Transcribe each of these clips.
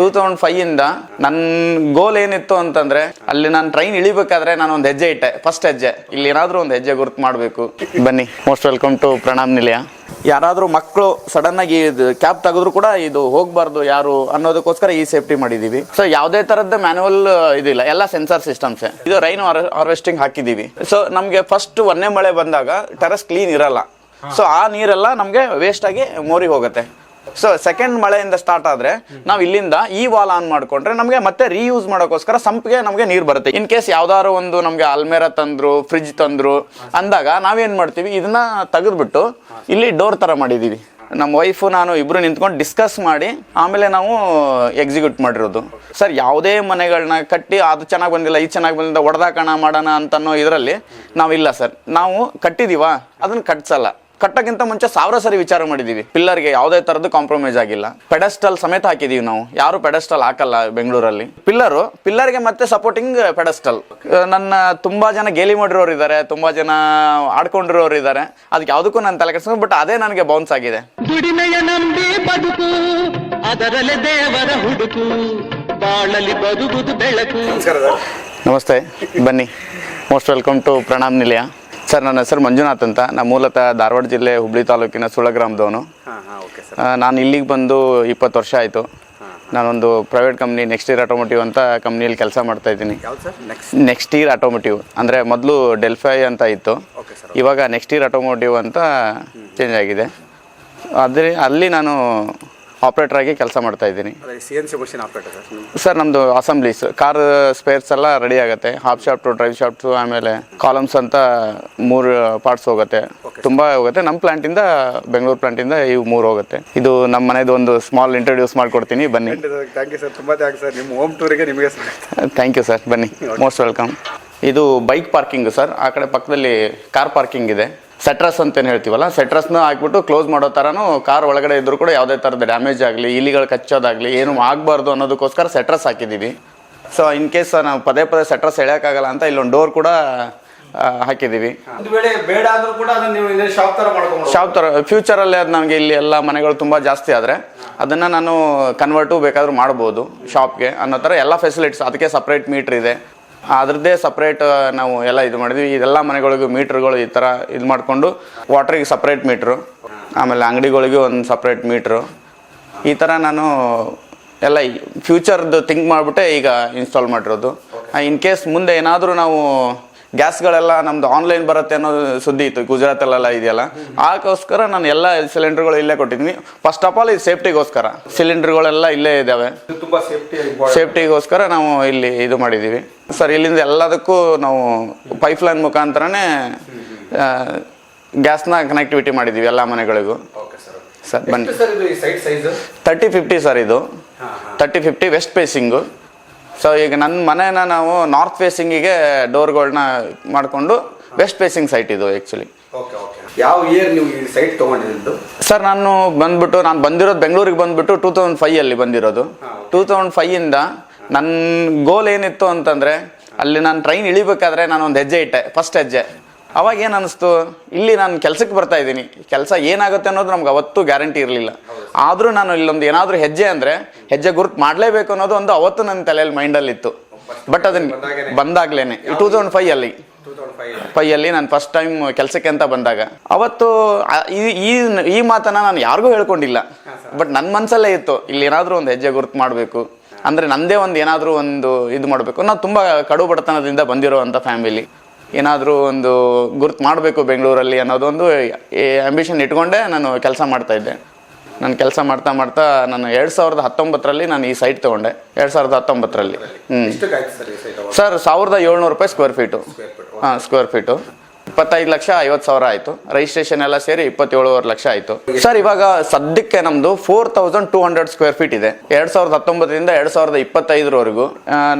Two thousand five ಇಂದ ನನ್ನ ಗೋಲ್ ಏನಿತ್ತು ಅಂತಂದ್ರೆ ಅಲ್ಲಿ ನಾನು ಟ್ರೈನ್ ಇಳಿಬೇಕಾದ್ರೆ ನಾನು ಒಂದು ಹೆಜ್ಜೆ ಇಟ್ಟೆ. ಫಸ್ಟ್ ಹೆಜ್ಜೆ. ಇಲ್ಲಿ ಏನಾದ್ರೂ ಒಂದು ಹೆಜ್ಜೆ ಗುರುತು ಮಾಡಬೇಕು. ಬನ್ನಿ. ಮೋಸ್ಟ್ ವೆಲ್ಕಮ್ ಟು ಪ್ರಣಾಮ್ ನಿಲಯ. ಯಾರಾದ್ರೂ ಮಕ್ಕಳು ಸಡನ್ ಆಗಿ ಕ್ಯಾಬ್ ತೆಗೆದ್ರು ಕೂಡ ಇದು ಹೋಗ್ಬಾರ್ದು ಯಾರು ಅನ್ನೋದಕ್ಕೋಸ್ಕರ ಈ ಸೇಫ್ಟಿ ಮಾಡಿದೀವಿ. ಸೊ ಯಾವುದೇ ತರದ್ದು ಮ್ಯಾನುವಲ್ ಇದಿಲ್ಲ. ಎಲ್ಲ ಸೆನ್ಸಾರ್ ಸಿಸ್ಟಮ್ಸ್ ಇದು ರೈನ್ ಹಾರ್ವೆಸ್ಟಿಂಗ್ ಹಾಕಿದೀವಿ. ಸೊ ನಮಗೆ ಫಸ್ಟ್ ಒಂದೇ ಮಳೆ ಬಂದಾಗ ಟೆರಸ್ ಕ್ಲೀನ್ ಇರಲ್ಲ. ಸೊ ಆ ನೀರೆಲ್ಲ ನಮಗೆ ವೇಸ್ಟ್ ಆಗಿ ಮೋರಿ ಹೋಗುತ್ತೆ. ಸೊ ಸೆಕೆಂಡ್ ಮಳೆಯಿಂದ ಸ್ಟಾರ್ಟ್ ಆದ್ರೆ ನಾವು ಇಲ್ಲಿಂದ ಈ ವಾಲ್ ಆನ್ ಮಾಡ್ಕೊಂಡ್ರೆ ನಮಗೆ ಮತ್ತೆ ರೀಯೂಸ್ ಮಾಡೋಕ್ಕೋಸ್ಕರ ಸಂಪಿಗೆ ನಮಗೆ ನೀರು ಬರುತ್ತೆ. ಇನ್ ಕೇಸ್ ಯಾವ್ದಾದ್ರು ಒಂದು ನಮಗೆ ಅಲ್ಮೇರ ತಂದ್ರು ಫ್ರಿಜ್ ತಂದ್ರು ಅಂದಾಗ ನಾವೇನ್ ಮಾಡ್ತೀವಿ? ಇದನ್ನ ತೆಗೆದ್ಬಿಟ್ಟು ಇಲ್ಲಿ ಡೋರ್ ತರ ಮಾಡಿದೀವಿ. ನಮ್ಮ ವೈಫು ನಾನು ಇಬ್ರು ನಿಂತ್ಕೊಂಡು ಡಿಸ್ಕಸ್ ಮಾಡಿ ಆಮೇಲೆ ನಾವು ಎಕ್ಸಿಕ್ಯೂಟ್ ಮಾಡಿರೋದು. ಸರ್ ಯಾವುದೇ ಮನೆಗಳನ್ನ ಕಟ್ಟಿ ಅದು ಚೆನ್ನಾಗಿ ಬಂದಿಲ್ಲ, ಇದು ಚೆನ್ನಾಗಿ ಬಂದಿಲ್ಲ, ಒಡೆದಾಕೋಣ ಮಾಡೋಣ ಅಂತನ್ನೋ ಇದರಲ್ಲಿ ನಾವಿಲ್ಲ ಸರ್ ನಾವು ಕಟ್ಟಿದೀವ? ಅದನ್ನ ಕಟ್ಸಲ್ಲ. ಕಟ್ಟಕ್ಕಿಂತ ಮುಂಚೆ ಸಾವಿರ ಸರಿ ವಿಚಾರ ಮಾಡಿದೀವಿ. ಪಿಲ್ಲರ್ಗೆ ಯಾವುದೇ ತರದ್ದು ಕಾಂಪ್ರಮೈಸ್ ಆಗಿಲ್ಲ. ಪೆಡಸ್ಟಲ್ ಸಮೇತ ಹಾಕಿದೀವಿ ನಾವು. ಯಾರು ಪೆಡಸ್ಟಲ್ ಹಾಕಲ್ಲ ಬೆಂಗಳೂರಲ್ಲಿ. ಪಿಲ್ಲರು ಪಿಲ್ಲರ್ಗೆ ಮತ್ತೆ ಸಪೋರ್ಟಿಂಗ್ ಪೆಡಸ್ಟಲ್ ನನ್ನ ತುಂಬಾ ಜನ ಗೇಲಿ ಮಾಡಿರೋರು ಇದ್ದಾರೆ ತುಂಬಾ ಜನ ಆಡ್ಕೊಂಡಿರೋರು ಇದ್ದಾರೆ. ಅದಕ್ಕೆ ಯಾವುದಕ್ಕೂ ನಾನು ತಲೆ ಕೆಡಿಸ್ಕೊಂಡು ಬಟ್ ಅದೇ ನನಗೆ ಬೌನ್ಸ್ ಆಗಿದೆ. ದುಡಿಮೆಯ ನಂಬಿ ಬದುಕು ಅದರಲ್ಲಿ ದೇವರ ಹುಡುಕು ಬಾಳಲಿ ಬದುಕುದು ಬೆಳಕು. ನಮಸ್ತೆ. ಬನ್ನಿ. ಮೋಸ್ಟ್ ವೆಲ್ಕಮ್ ಟು ಪ್ರಣಾಮ್ ನಿಲಯ. ಸರ್ ನನ್ನ ಹೆಸರು ಮಂಜುನಾಥ್ ಅಂತ. ನಾನು ಮೂಲತಃ ಧಾರವಾಡ ಜಿಲ್ಲೆ ಹುಬ್ಳಿ ತಾಲೂಕಿನ ಸುಳ ಗ್ರಾಮದವನು. ನಾನು ಇಲ್ಲಿಗೆ ಬಂದು ಇಪ್ಪತ್ತು ವರ್ಷ ಆಯಿತು. ನಾನೊಂದು private company next year automotive ಅಂತ ಕಂಪ್ನಿಯಲ್ಲಿ ಕೆಲಸ ಮಾಡ್ತಾ ಇದ್ದೀನಿ. ನೆಕ್ಸ್ಟ್ ಇಯರ್ ಆಟೋಮೋಟಿವ್ ಅಂದರೆ ಮೊದಲು ಡೆಲ್ಫೈ ಅಂತ ಇತ್ತು. ಇವಾಗ ನೆಕ್ಸ್ಟ್ ಇಯರ್ ಆಟೋಮೋಟಿವ್ ಅಂತ ಚೇಂಜ್ ಆಗಿದೆ. ಅದೇ ಅಲ್ಲಿ ನಾನು ಆಪ್ರೇಟರ್ ಆಗಿ ಕೆಲಸ ಮಾಡ್ತಾ ಇದ್ದೀನಿ. C N C machine operator sir ನಮ್ಮದು ಅಸೆಂಬ್ಲೀಸ್ ಕಾರ್ ಸ್ಪೇರ್ಸ್ ಎಲ್ಲ ರೆಡಿ ಆಗುತ್ತೆ. ಹಾಫ್ ಶಾಫ್ಟು ಡ್ರೈವ್ ಶಾಫ್ಟು ಆಮೇಲೆ ಕಾಲಮ್ಸ್ ಅಂತ ಮೂರು ಪಾರ್ಟ್ಸ್ ಹೋಗುತ್ತೆ. ತುಂಬ ಹೋಗುತ್ತೆ. ನಮ್ಮ ಪ್ಲಾಂಟಿಂದ ಬೆಂಗಳೂರು ಪ್ಲಾಂಟಿಂದ ಇವು ಮೂರು ಹೋಗುತ್ತೆ. ಇದು ನಮ್ಮ ಮನೆದು ಒಂದು ಸ್ಮಾಲ್ ಇಂಟ್ರೊಡ್ಯೂಸ್ ಮಾಡ್ಕೊಡ್ತೀನಿ. ಬನ್ನಿ. ಥ್ಯಾಂಕ್ ಯು ಸರ್ ತುಂಬ ಥ್ಯಾಂಕ್ಸ್ ಸರ್ ನಿಮ್ಮ ಹೋಮ್ ಟೂರಿಗೆ ನಿಮಗೆ ಥ್ಯಾಂಕ್ ಯು ಸರ್ ಬನ್ನಿ. ಮೋಸ್ಟ್ ವೆಲ್ಕಮ್ ಇದು ಬೈಕ್ ಪಾರ್ಕಿಂಗ್ ಸರ್ ಆ ಕಡೆ ಪಕ್ಕದಲ್ಲಿ ಕಾರ್ ಪಾರ್ಕಿಂಗ್ ಇದೆ. ಸೆಟ್ರಸ್ ಅಂತ ಏನು ಹೇಳ್ತೀವಲ್ಲ? ಸೆಟ್ರಸ್ನ ಹಾಕ್ಬಿಟ್ಟು ಕ್ಲೋಸ್ ಮಾಡೋ ಥರನೂ ಕಾರ್ ಒಳಗಡೆ ಇದ್ದರೂ ಕೂಡ ಯಾವುದೇ ಥರದ ಡ್ಯಾಮೇಜ್ ಆಗಲಿ ಇಲಿಗಳು ಕಚ್ಚೋದಾಗಲಿ ಏನು ಆಗಬಾರ್ದು ಅನ್ನೋದಕ್ಕೋಸ್ಕರ ಸೆಟ್ರಸ್ ಹಾಕಿದ್ದೀವಿ ಸೊ ಇನ್ ಕೇಸ್ ನಾವು ಪದೇ ಪದೇ ಸೆಟ್ರಸ್ ಎಳೆಯೋಕ್ಕಾಗಲ್ಲ ಅಂತ ಇಲ್ಲೊಂದು ಡೋರ್ ಕೂಡ ಹಾಕಿದ್ದೀವಿ ಶಾಪ್ ಥರ ಮಾಡ್ಕೊಂಡು ಶಾಪ್ ಥರ ಫ್ಯೂಚರಲ್ಲಿ ಅದು ನನಗೆ ಇಲ್ಲಿ ಎಲ್ಲ ಮನೆಗಳು ತುಂಬ ಜಾಸ್ತಿ ಆದರೆ ಅದನ್ನು ನಾನು ಕನ್ವರ್ಟು ಬೇಕಾದರೂ ಮಾಡ್ಬೋದು ಶಾಪ್ಗೆ ಅನ್ನೋ ಥರ ಎಲ್ಲ ಫೆಸಿಲಿಟೀಸ್ ಅದಕ್ಕೆ ಸಪ್ರೇಟ್ ಮೀಟ್ರ್ ಇದೆ. ಅದ್ರದ್ದೇ ಸಪ್ರೇಟ್ ನಾವು ಎಲ್ಲ ಇದು ಮಾಡಿದ್ವಿ. ಇದೆಲ್ಲ ಮನೆಗಳಿಗೂ ಮೀಟ್ರ್ಗಳು ಈ ಥರ ಇದು ಮಾಡಿಕೊಂಡು ವಾಟ್ರಿಗೆ ಸಪ್ರೇಟ್ ಮೀಟ್ರು, ಆಮೇಲೆ ಅಂಗಡಿಗಳಿಗೆ ಒಂದು ಸಪ್ರೇಟ್ ಮೀಟ್ರು. ಈ ಥರ ನಾನು ಎಲ್ಲ ಫ್ಯೂಚರ್ದು ಥಿಂಕ್ ಮಾಡಿಬಿಟ್ಟೆ ಈಗ ಇನ್ಸ್ಟಾಲ್ ಮಾಡಿರೋದು. ಇನ್ ಕೇಸ್ ಮುಂದೆ ಏನಾದರೂ ನಾವು ಗ್ಯಾಸ್ಗಳೆಲ್ಲ ನಮ್ದು ಆನ್ಲೈನ್ ಬರುತ್ತೆ ಅನ್ನೋ ಸುದ್ದಿ ಇತ್ತು ಗುಜರಾತಲ್ಲೆಲ್ಲ ಇದೆಯಲ್ಲ. ಅದಕ್ಕೋಸ್ಕರ ನಾನು ಎಲ್ಲ ಸಿಲಿಂಡರ್ಗಳು ಇಲ್ಲೇ ಕೊಟ್ಟಿದ್ದೀನಿ ಫಸ್ಟ್ ಆಫ್ ಆಲ್ ಇದು ಸೇಫ್ಟಿಗೋಸ್ಕರ. ಸಿಲಿಂಡರ್ಗಳೆಲ್ಲ ಇಲ್ಲೇ ಇದ್ದಾವೆ. ತುಂಬಾ ಸೇಫ್ಟಿ ಸೇಫ್ಟಿಗೋಸ್ಕರ ನಾವು ಇಲ್ಲಿ ಇದು ಮಾಡಿದ್ದೀವಿ. ಸರ್ ಇಲ್ಲಿಂದ ಎಲ್ಲದಕ್ಕೂ ನಾವು ಪೈಪ್ ಲೈನ್ ಮುಖಾಂತರನೇ ಗ್ಯಾಸ್ನ ಕನೆಕ್ಟಿವಿಟಿ ಮಾಡಿದ್ದೀವಿ ಎಲ್ಲ ಮನೆಗಳಿಗೂ. ಸರ್ ಸರ್ ಬನ್ನಿ. ತರ್ಟಿ ಫಿಫ್ಟಿ ಸರ್ ಇದು. Thirty fifty west facing so ಈಗ ನನ್ನ ಮನೇನ ನಾವು ನಾರ್ತ್ ಫೇಸಿಂಗಿಗೆ ಡೋರ್ಗಳನ್ನ ಮಾಡಿಕೊಂಡು ವೆಸ್ಟ್ ಫೇಸಿಂಗ್ ಸೈಟ್ ಇದು ಆ್ಯಕ್ಚುಲಿ ಯಾವ ಇಯರ್ ನೀವು ಈ ಸೈಟ್ ತೊಗೊಂಡಿದ್ದು ಸರ್ ನಾನು ಬಂದ್ಬಿಟ್ಟು ನಾನು ಬಂದಿರೋದು ಬೆಂಗಳೂರಿಗೆ ಬಂದ್ಬಿಟ್ಟು ಟೂ ತೌಸಂಡ್ ಫೈಯಲ್ಲಿ ಬಂದಿರೋದು. ಟೂ ತೌಸಂಡ್ ಫೈಯಿಂದ ನನ್ನ ಗೋಲ್ ಏನಿತ್ತು ಅಂತಂದರೆ ಅಲ್ಲಿ ನಾನು ಟ್ರೈನ್ ಇಳಿಬೇಕಾದ್ರೆ ನಾನು ಒಂದು ಹೆಜ್ಜೆ ಇಟ್ಟೆ ಫಸ್ಟ್ ಹೆಜ್ಜೆ. ಅವಾಗ ಏನು ಅನಿಸ್ತು? ಇಲ್ಲಿ ನಾನು ಕೆಲಸಕ್ಕೆ ಬರ್ತಾ ಇದ್ದೀನಿ. ಕೆಲಸ ಏನಾಗುತ್ತೆ ಅನ್ನೋದು ನಮ್ಗೆ ಅವತ್ತು ಗ್ಯಾರಂಟಿ ಇರಲಿಲ್ಲ. ಆದರೂ ನಾನು ಇಲ್ಲೊಂದು ಏನಾದರೂ ಹೆಜ್ಜೆ ಅಂದರೆ ಹೆಜ್ಜೆ ಗುರುತು ಮಾಡಲೇಬೇಕು ಅನ್ನೋದು ಒಂದು ಅವತ್ತು ನನ್ನ ತಲೆಯಲ್ಲಿ ಮೈಂಡಲ್ಲಿತ್ತು. ಬಟ್ ಅದನ್ನು ಬಂದಾಗ್ಲೇನೆ. ಟೂ ತೌಸಂಡ್ ಫೈವ್ ಅಲ್ಲಿ. ಫೈಯಲ್ಲಿ ನಾನು ಫಸ್ಟ್ ಟೈಮ್ ಕೆಲಸಕ್ಕೆ ಅಂತ ಬಂದಾಗ. ಅವತ್ತು ಈ- ಈ ಮಾತನ್ನ ನಾನು ಯಾರಿಗೂ ಹೇಳ್ಕೊಂಡಿಲ್ಲ. ಬಟ್ ನನ್ನ ಮನಸ್ಸಲ್ಲೇ ಇತ್ತು. ಇಲ್ಲಿ ಏನಾದರೂ ಒಂದು ಹೆಜ್ಜೆ ಗುರುತು ಮಾಡಬೇಕು. ಅಂದರೆ ನಂದೇ ಒಂದು ಏನಾದರೂ ಒಂದು ಇದು ಮಾಡಬೇಕು. ನಾವು ತುಂಬ ಕಡು ಬಡತನದಿಂದ ಬಂದಿರೋವಂಥ ಫ್ಯಾಮಿಲಿ ಏನಾದರೂ ಒಂದು ಗುರುತು ಮಾಡಬೇಕು ಬೆಂಗಳೂರಲ್ಲಿ ಅನ್ನೋದೊಂದು ಆಂಬಿಷನ್ ಇಟ್ಕೊಂಡೇ ನಾನು ಕೆಲಸ ಮಾಡ್ತಾ ಇದ್ದೆ. ನಾನು ಕೆಲಸ ಮಾಡ್ತಾ ಮಾಡ್ತಾ ನಾನು ಎರಡು ಸಾವಿರದ ಹತ್ತೊಂಬತ್ತರಲ್ಲಿ ನಾನು ಈ ಸೈಟ್ ತೊಗೊಂಡೆ. ಎರಡು ಸಾವಿರದ ಹತ್ತೊಂಬತ್ತರಲ್ಲಿ. ಹ್ಞೂ ಸರ್ ಸಾವಿರದ ಏಳ್ನೂರು ರೂಪಾಯಿ ಸ್ಕ್ವೇರ್ ಫೀಟು ಹಾಂ ಸ್ಕ್ವೇರ್ ಫೀಟು ಇಪ್ಪತ್ತೈದು ಲಕ್ಷ ಐವತ್ತು ಸಾವಿರ ಆಯಿತು. ರಿಜಿಸ್ಟ್ರೇಷನ್ ಎಲ್ಲ ಸೇರಿ ಇಪ್ಪತ್ತೇಳುವರೆ ಲಕ್ಷ ಆಯಿತು. ಸರ್ ಇವಾಗ ಸದ್ಯಕ್ಕೆ ನಮ್ಮದು four thousand two hundred square feet ಇದೆ. ಎರಡು ಸಾವಿರದ ಹತ್ತೊಂಬತ್ತರಿಂದ ಎರಡು ಸಾವಿರದ ಇಪ್ಪತ್ತೈದರವರೆಗೂ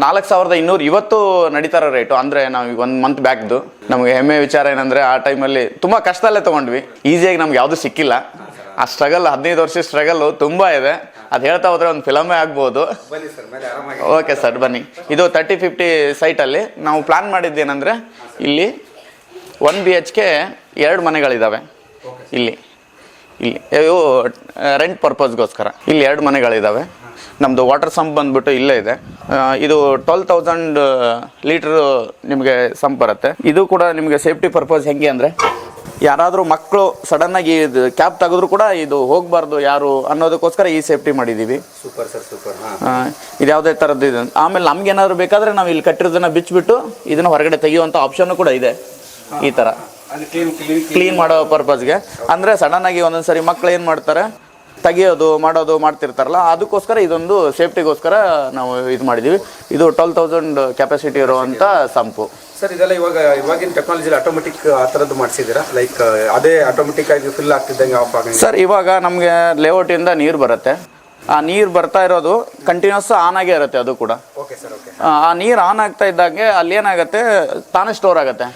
ನಾಲ್ಕು ಸಾವಿರದ ಇನ್ನೂರು ಇವತ್ತು ನಡೀತಾರ ರೇಟು ಅಂದರೆ ನಾವು ಈಗ ಒಂದು ಮಂತ್ ಬ್ಯಾಕ್ದು ನಮಗೆ ಹೆಮ್ಮೆ ವಿಚಾರ ಏನಂದರೆ ಆ ಟೈಮಲ್ಲಿ ತುಂಬ ಕಷ್ಟದಲ್ಲೇ ತೊಗೊಂಡ್ವಿ. ಈಸಿಯಾಗಿ ನಮ್ಗೆ ಯಾವುದು ಸಿಕ್ಕಿಲ್ಲ. ಆ ಸ್ಟ್ರಗಲ್ ಹದಿನೈದು ವರ್ಷ ಸ್ಟ್ರಗಲ್ ತುಂಬ ಇದೆ. ಅದು ಹೇಳ್ತಾ ಹೋದ್ರೆ ಒಂದು ಫಿಲಮೇ ಆಗ್ಬೋದು. ಓಕೆ ಸರ್ ಬನ್ನಿ ಇದು ತರ್ಟಿ ಫಿಫ್ಟಿ ಸೈಟಲ್ಲಿ ನಾವು ಪ್ಲಾನ್ ಮಾಡಿದ್ದೇನೆಂದರೆ ಇಲ್ಲಿ ಒನ್ ಬಿ ಎಚ್ ಕೆ ಎರಡು ಮನೆಗಳಿದ್ದಾವೆ ಇಲ್ಲಿ ಇಲ್ಲಿ. ಇವು ರೆಂಟ್ ಪರ್ಪಸ್ಗೋಸ್ಕರ ಇಲ್ಲಿ ಎರಡು ಮನೆಗಳಿದ್ದಾವೆ ನಮ್ಮದು ವಾಟರ್ ಸಂಪ್ ಬಂದ್ಬಿಟ್ಟು ಇಲ್ಲೇ ಇದೆ. ಇದು ಟ್ವೆಲ್ ತೌಸಂಡ್ ಲೀಟ್ರ್ ನಿಮಗೆ ಸಂಪ್ ಬರುತ್ತೆ. ಇದು ಕೂಡ ನಿಮಗೆ ಸೇಫ್ಟಿ ಪರ್ಪಸ್ ಹೆಂಗೆ ಅಂದರೆ ಯಾರಾದರೂ ಮಕ್ಕಳು ಸಡನ್ನಾಗಿ ಇದು ಕ್ಯಾಪ್ ತೆಗೆದ್ರು ಕೂಡ ಇದು ಹೋಗಬಾರ್ದು ಯಾರು ಅನ್ನೋದಕ್ಕೋಸ್ಕರ ಈ ಸೇಫ್ಟಿ ಮಾಡಿದ್ದೀವಿ ಸೂಪರ್ ಸರ್ ಸೂಪರ್ ಹಾ. ಇದು ಯಾವುದೇ ಥರದ್ದು ಇದೆ. ಆಮೇಲೆ ನಮ್ಗೆ ಬೇಕಾದರೆ ಬೇಕಾದ್ರೆ ನಾವು ಇಲ್ಲಿ ಕಟ್ಟಿರೋದನ್ನ ಬಿಚ್ಚಿಬಿಟ್ಟು ಇದನ್ನು ಹೊರಗಡೆ ತೆಗೆಯುವಂಥ ಆಪ್ಷನ್ ಕೂಡ ಇದೆ. ಈ ಥರ ಕ್ಲೀನ್ ಮಾಡೋ ಪರ್ಪಸ್ಗೆ ಅಂದರೆ ಸಡನ್ ಆಗಿ ಒಂದೊಂದು ಸರಿ ಮಕ್ಳು ಏನು ಮಾಡ್ತಾರೆ? ತೆಗಿಯೋದು ಮಾಡೋದು ಮಾಡ್ತಿರ್ತಾರಲ್ಲ ಅದಕ್ಕೋಸ್ಕರ ಇದೊಂದು ಸೇಫ್ಟಿಗೋಸ್ಕರ ನಾವು ಇದು ಮಾಡಿದ್ದೀವಿ ಇದು ಟ್ವೆಲ್ ತೌಸಂಡ್ ಕೆಪಾಸಿಟಿ ಇರುವಂಥ ಸಂಪು. ಸರ್ ಇದೆಲ್ಲ ಇವಾಗ ಇವಾಗಿನ ಟೆಕ್ನಾಲಜಿ ಆಟೋಮೆಟಿಕ್ ಆ ಥರದ್ದು ಮಾಡಿಸಿದ್ದೀರಾ? ಲೈಕ್ ಅದೇ ಆಟೋಮೆಟಿಕ್ ಆಗಿ ಫಿಲ್ ಆಗ್ತಿದ್ದಂಗೆ ಆಫ್ ಆಗಿ ಸರ್ ಇವಾಗ ನಮಗೆ ಲೇಔಟಿಂದ ನೀರು ಬರುತ್ತೆ. ಆ ನೀರು ಬರ್ತಾ ಇರೋದು ಕಂಟಿನ್ಯೂಸ್ ಆನ್ ಆಗೇ ಇರುತ್ತೆ ಅದು ಕೂಡ. ಓಕೆ ಸರ್ ಓಕೆ ಆ ನೀರು ಆನ್ ಆಗ್ತಾ ಇದ್ದಾಗೆ ಅಲ್ಲಿ ಏನಾಗುತ್ತೆ? ತಾನೇ ಸ್ಟೋರ್ ಆಗುತ್ತೆ.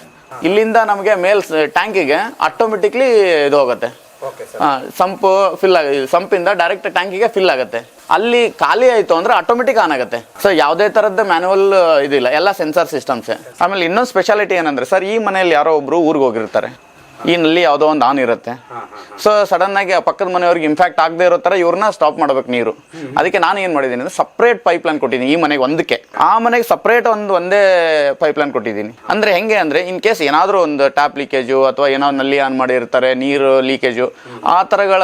ಇಲ್ಲಿಂದ ನಮಗೆ ಮೇಲ್ ಟ್ಯಾಂಕಿಗೆ ಆಟೋಮೆಟಿಕ್ಲಿ ಇದು ಹೋಗುತ್ತೆ. ಸಂಪು ಫಿಲ್ ಆಗ ಸಂಪಿಂದ ಡೈರೆಕ್ಟ್ ಟ್ಯಾಂಕಿಗೆ ಫಿಲ್ ಆಗುತ್ತೆ. ಅಲ್ಲಿ ಖಾಲಿ ಆಯಿತು ಅಂದ್ರೆ ಆಟೋಮೆಟಿಕ್ ಆನ್ ಆಗುತ್ತೆ. ಸೊ ಯಾವುದೇ ಥರದ್ದು ಮ್ಯಾನುವಲ್ ಇದಿಲ್ಲ. ಎಲ್ಲ ಸೆನ್ಸರ್ ಸಿಸ್ಟಮ್ಸ್ ಆಮೇಲೆ ಇನ್ನೊಂದು ಸ್ಪೆಷಾಲಿಟಿ ಏನಂದ್ರೆ ಸರ್ ಈ ಮನೆಯಲ್ಲಿ ಯಾರೋ ಒಬ್ರು ಊರಿಗೆ ಹೋಗಿರ್ತಾರೆ. ಈ ನಲ್ಲಿ ಯಾವುದೋ ಒಂದು ಆನ್ ಇರುತ್ತೆ. ಸೊ ಸಡನ್ ಆಗಿ ಆ ಪಕ್ಕದ ಮನೆಯವ್ರಿಗೆ ಇನ್ಫ್ಯಾಕ್ಟ್ ಆಗದೆ ಇರೋ ಥರ ಇವ್ರನ್ನ ಸ್ಟಾಪ್ ಮಾಡ್ಬೇಕು ನೀರು. ಅದಕ್ಕೆ ನಾನು ಏನು ಮಾಡಿದ್ದೀನಿ ಅಂದ್ರೆ ಸಪ್ರೇಟ್ ಪೈಪ್ ಲೈನ್ ಕೊಟ್ಟಿದ್ದೀನಿ ಈ ಮನೆಗೆ ಒಂದಕ್ಕೆ. ಆ ಮನೆಗೆ ಸಪ್ರೇಟ್ ಒಂದು ಒಂದೇ ಪೈಪ್ ಲೈನ್ ಕೊಟ್ಟಿದ್ದೀನಿ ಅಂದ್ರೆ ಹೆಂಗೆ ಅಂದ್ರೆ ಇನ್ ಕೇಸ್ ಏನಾದರೂ ಒಂದು ಟ್ಯಾಪ್ ಲೀಕೇಜು ಅಥವಾ ಏನೋ ನಲ್ಲಿ ಆನ್ ಮಾಡಿರ್ತಾರೆ ನೀರು ಲೀಕೇಜು ಆ ಥರಗಳ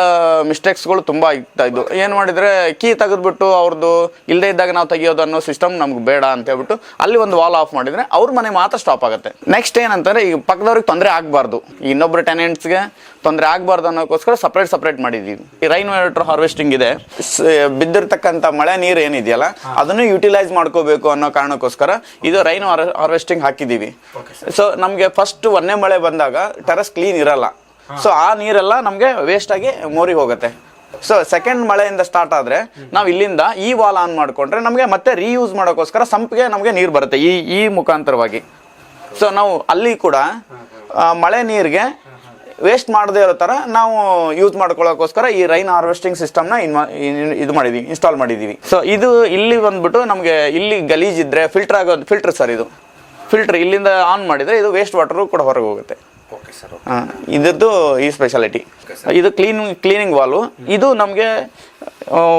ಮಿಸ್ಟೇಕ್ಸ್ಗಳು ತುಂಬ ಇರ್ತಾ ಇದ್ದು ಏನು ಮಾಡಿದ್ರೆ ಕೀ ತೆಗೆದ್ಬಿಟ್ಟು ಅವ್ರದ್ದು ಇಲ್ಲದೆ ಇದ್ದಾಗ ನಾವು ತೆಗಿಯೋದು ಅನ್ನೋ ಸಿಸ್ಟಮ್ ನಮ್ಗೆ ಬೇಡ ಅಂತ ಹೇಳ್ಬಿಟ್ಟು ಅಲ್ಲಿ ಒಂದು ವಾಲ್ ಆಫ್ ಮಾಡಿದ್ರೆ ಅವ್ರ ಮನೆ ಮಾತ್ರ ಸ್ಟಾಪ್ ಆಗುತ್ತೆ. ನೆಕ್ಸ್ಟ್ ಏನಂತಂದ್ರೆ ಈಗ ಪಕ್ಕದವ್ರಿಗೆ ತೊಂದರೆ ಆಗಬಾರ್ದು. ಇನ್ನೊಬ್ರು ಟೆನೆಂಟ್ಸ್ಗೆ ತೊಂದರೆ ಆಗಬಾರ್ದು ಅನ್ನೋಕ್ಕೋಸ್ಕರ ಸಪ್ರೇಟ್ ಸಪ್ರೇಟ್ ಮಾಡಿದ್ದೀವಿ ಈ ರೈನ್ ವಾಟರ್ ಹಾರ್ವೆಸ್ಟಿಂಗ್ ಇದೆ. ಬಿದ್ದಿರ್ತಕ್ಕಂಥ ಮಳೆ ನೀರು ಏನಿದೆಯಲ್ಲ ಅದನ್ನು ಯುಟಿಲೈಸ್ ಮಾಡ್ಕೋಬೇಕು ಅನ್ನೋ ಕಾರಣಕ್ಕೋಸ್ಕರ ಇದು ರೈನ್ ಹಾರ್ವೆಸ್ಟಿಂಗ್ ಹಾಕಿದ್ದೀವಿ. ಸೊ ನಮಗೆ ಫಸ್ಟ್ ಒಂದೇ ಮಳೆ ಬಂದಾಗ ಟೆರಸ್ ಕ್ಲೀನ್ ಇರಲ್ಲ. ಸೊ ಆ ನೀರೆಲ್ಲ ನಮಗೆ ವೇಸ್ಟ್ ಆಗಿ ಮೋರಿಗೆ ಹೋಗುತ್ತೆ. ಸೊ ಸೆಕೆಂಡ್ ಮಳೆಯಿಂದ ಸ್ಟಾರ್ಟ್ ಆದ್ರೆ ನಾವು ಇಲ್ಲಿಂದ ಈ ವಾಲ್ ಆನ್ ಮಾಡಿಕೊಂಡ್ರೆ ನಮಗೆ ಮತ್ತೆ ರೀಯೂಸ್ ಮಾಡೋಕ್ಕೋಸ್ಕರ ಸಂಪಿಗೆ ನಮಗೆ ನೀರು ಬರುತ್ತೆ ಈ ಈ ಮುಖಾಂತರವಾಗಿ. ಸೊ ನಾವು ಅಲ್ಲಿ ಕೂಡ ಮಳೆ ನೀರಿಗೆ ವೇಸ್ಟ್ ಮಾಡದೇ ಇರೋ ಥರ ನಾವು ಯೂಸ್ ಮಾಡ್ಕೊಳ್ಳೋಕ್ಕೋಸ್ಕರ ಈ ರೈನ್ ಹಾರ್ವೆಸ್ಟಿಂಗ್ ಸಿಸ್ಟಮ್ನ ಇನ್ವಾ ಇನ್- ಇದು ಮಾಡಿದ್ದೀವಿ ಇನ್ಸ್ಟಾಲ್ ಮಾಡಿದ್ದೀವಿ ಸೊ ಇದು ಇಲ್ಲಿ ಬಂದ್ಬಿಟ್ಟು ನಮಗೆ ಇಲ್ಲಿ ಗಲೀಜಿದ್ರೆ ಫಿಲ್ಟರ್ ಆಗೋದು ಫಿಲ್ಟರ್ ಸರ್ ಇದು. ಫಿಲ್ಟರ್ ಇಲ್ಲಿಂದ ಆನ್ ಮಾಡಿದರೆ ಇದು ವೇಸ್ಟ್ ವಾಟರು ಕೂಡ ಹೊರಗೆ ಹೋಗುತ್ತೆ. ಓಕೆ ಸರ್ ಆ, ಇದ್ರದ್ದು ಈ ಸ್ಪೆಷಾಲಿಟಿ ಇದು ಕ್ಲೀನ್ ಕ್ಲೀನಿಂಗ್ ವಾಲು ಇದು ನಮಗೆ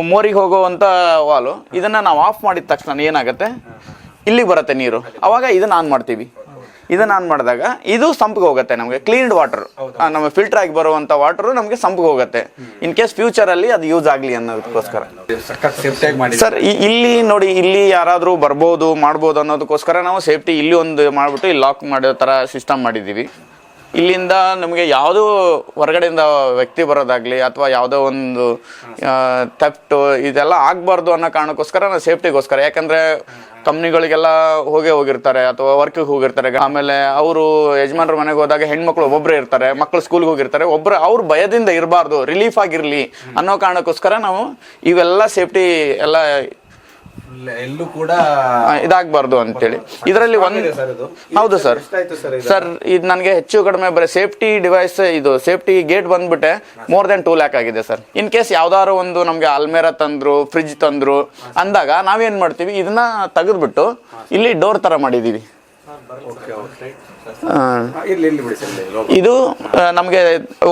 ಮೋರಿಗೆ ಹೋಗುವಂಥ ವಾಲು ಇದನ್ನ ನಾವು ಆಫ್ ಮಾಡಿದ ತಕ್ಷಣ ಏನಾಗುತ್ತೆ? ಇಲ್ಲಿಗೆ ಬರುತ್ತೆ ನೀರು. ಅವಾಗ ಇದನ್ನು ಆನ್ ಮಾಡ್ತೀವಿ. ಇದನ್ನ ಆನ್ ಮಾಡಿದಾಗ ಇದು ಸಂಪಿಗೆ ಹೋಗುತ್ತೆ ನಮಗೆ ಕ್ಲೀನ್ಡ್ ವಾಟರ್ ನಮ್ಮ ಫಿಲ್ಟರ್ ಆಗಿ ಬರುವಂತ ವಾಟರ್ ನಮಗೆ ಸಂಪಿಗೆ ಹೋಗುತ್ತೆ. ಇನ್ ಕೇಸ್ ಫ್ಯೂಚರ್ ಅಲ್ಲಿ ಅದು ಯೂಸ್ ಆಗಲಿ ಅನ್ನೋದಕ್ಕೋಸ್ಕರ. ಸರ್ ಇಲ್ಲಿ ನೋಡಿ ಇಲ್ಲಿ ಯಾರಾದರೂ ಬರ್ಬೋದು ಮಾಡ್ಬೋದು ಅನ್ನೋದಕ್ಕೋಸ್ಕರ ನಾವು ಸೇಫ್ಟಿ ಇಲ್ಲಿ ಒಂದು ಮಾಡಿಬಿಟ್ಟು ಇಲ್ಲಿ ಲಾಕ್ ಮಾಡೋ ತರ ಸಿಸ್ಟಮ್ ಮಾಡಿದ್ದೀವಿ. ಇಲ್ಲಿಂದ ನಮಗೆ ಯಾವುದೋ ಹೊರಗಡೆಯಿಂದ ವ್ಯಕ್ತಿ ಬರೋದಾಗಲಿ ಅಥವಾ ಯಾವುದೋ ಒಂದು ಥೆಫ್ಟು ಇದೆಲ್ಲ ಆಗಬಾರ್ದು ಅನ್ನೋ ಕಾರಣಕ್ಕೋಸ್ಕರ ನಾವು ಸೇಫ್ಟಿಗೋಸ್ಕರ. ಯಾಕಂದರೆ ಕಂಪ್ನಿಗಳಿಗೆಲ್ಲ ಹೋಗೇ ಹೋಗಿರ್ತಾರೆ ಅಥವಾ ವರ್ಕಿಗೆ ಹೋಗಿರ್ತಾರೆ. ಆಮೇಲೆ ಅವರು ಯಜಮಾನ್ರ ಮನೆಗೆ ಹೋದಾಗ ಹೆಣ್ಮಕ್ಳು ಒಬ್ಬೊಬ್ಬರೇ ಇರ್ತಾರೆ ಮಕ್ಕಳು ಸ್ಕೂಲ್ಗೆ ಹೋಗಿರ್ತಾರೆ. ಒಬ್ಬರು ಅವ್ರ ಭಯದಿಂದ ಇರಬಾರ್ದು ರಿಲೀಫ್ ಆಗಿರಲಿ ಅನ್ನೋ ಕಾರಣಕ್ಕೋಸ್ಕರ ನಾವು ಇವೆಲ್ಲ ಸೇಫ್ಟಿ ಎಲ್ಲ ಎಲ್ಲೂ ಕೂಡ ಇದಾಗಬಾರ್ದು ಅಂತೇಳಿ. ಇದರಲ್ಲಿ ಒಂದು ಹೌದು ಸರ್. ಎಷ್ಟಾಯ್ತು ಸರ್ ಇದು? ಸರ್ ಇದು ನನಗೆ ಹೆಚ್ಚು ಕಡಿಮೆ ಬರೀ ಸೇಫ್ಟಿ ಡಿವೈಸ್ ಇದು ಸೇಫ್ಟಿ ಗೇಟ್ ಬಂದ್ಬಿಟ್ಟೆ. ಮೋರ್ ದೆನ್ ಟೂ ಲ್ಯಾಕ್ ಆಗಿದೆ ಸರ್. ಇನ್ ಕೇಸ್ ಯಾವ್ದಾದ್ರು ಒಂದು ನಮಗೆ ಅಲ್ಮೇರಾ ತಂದ್ರು ಫ್ರಿಜ್ ತಂದ್ರು ಅಂದಾಗ ನಾವೇನ್ ಮಾಡ್ತೀವಿ? ಇದನ್ನ ತೆಗೆದ್ಬಿಟ್ಟು ಇಲ್ಲಿ ಡೋರ್ ತರ ಮಾಡಿದೀವಿ. ಇದು ನಮಗೆ